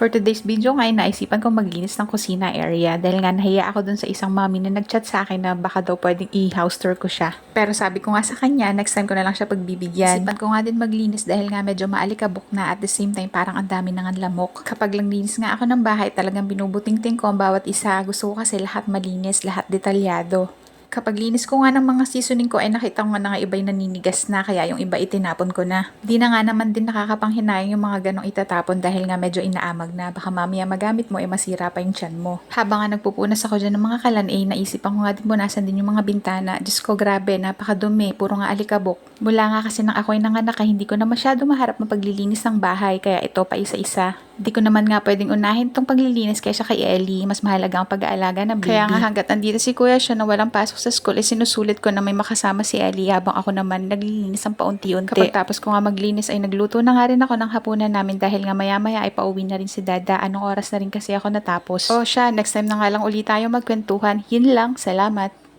For today's video nga, ay naisipan ko maglinis ng kusina area dahil nga nahiya ako dun sa isang mami na nagchat sa akin na baka daw pwedeng i-house tour ko siya. Pero sabi ko nga sa kanya, next time ko na lang siya pagbibigyan. Isipan ko nga din maglinis dahil nga medyo maalikabok na at the same time parang ang dami nang lamok. Kapag lang linis nga ako ng bahay, talagang binubuting-ting ko ang bawat isa. Gusto ko kasi lahat malinis, lahat detalyado. Kapag linis ko nga ng mga seasoning ko ay nakita ko nga na nga iba'y naninigas na kaya yung iba itinapon ko na. Di na nga naman din nakakapanghinayang yung mga ganong itatapon dahil nga medyo inaamag na baka mamaya magamit mo ay masira pa yung tiyan mo. Habang nga nagpupunas ako dyan ng mga kalan eh naisipan ko nga din punasan din yung mga bintana. Diyos ko grabe napakadumi puro nga alikabok. Mula nga kasi nang ako'y nanganak ay hindi ko na masyado maharap mapaglilinis ng bahay kaya ito pa isa-isa. Di ko naman nga pwedeng unahin tong paglilinis kaysa kay Ellie. Mas mahalaga ang pag-aalaga ng baby. Kaya nga hanggat andito si Kuya siya na walang pasok sa school, eh sinusulit ko na may makasama si Ellie habang ako naman naglilinis ang paunti-unti. Kapag tapos ko nga maglinis ay nagluto na nga rin ako ng hapunan namin dahil nga maya-maya ay pauwi na rin si Dada. Anong oras na rin kasi ako natapos. O siya, next time na nga lang ulit tayo magkwentuhan. Yun lang, salamat.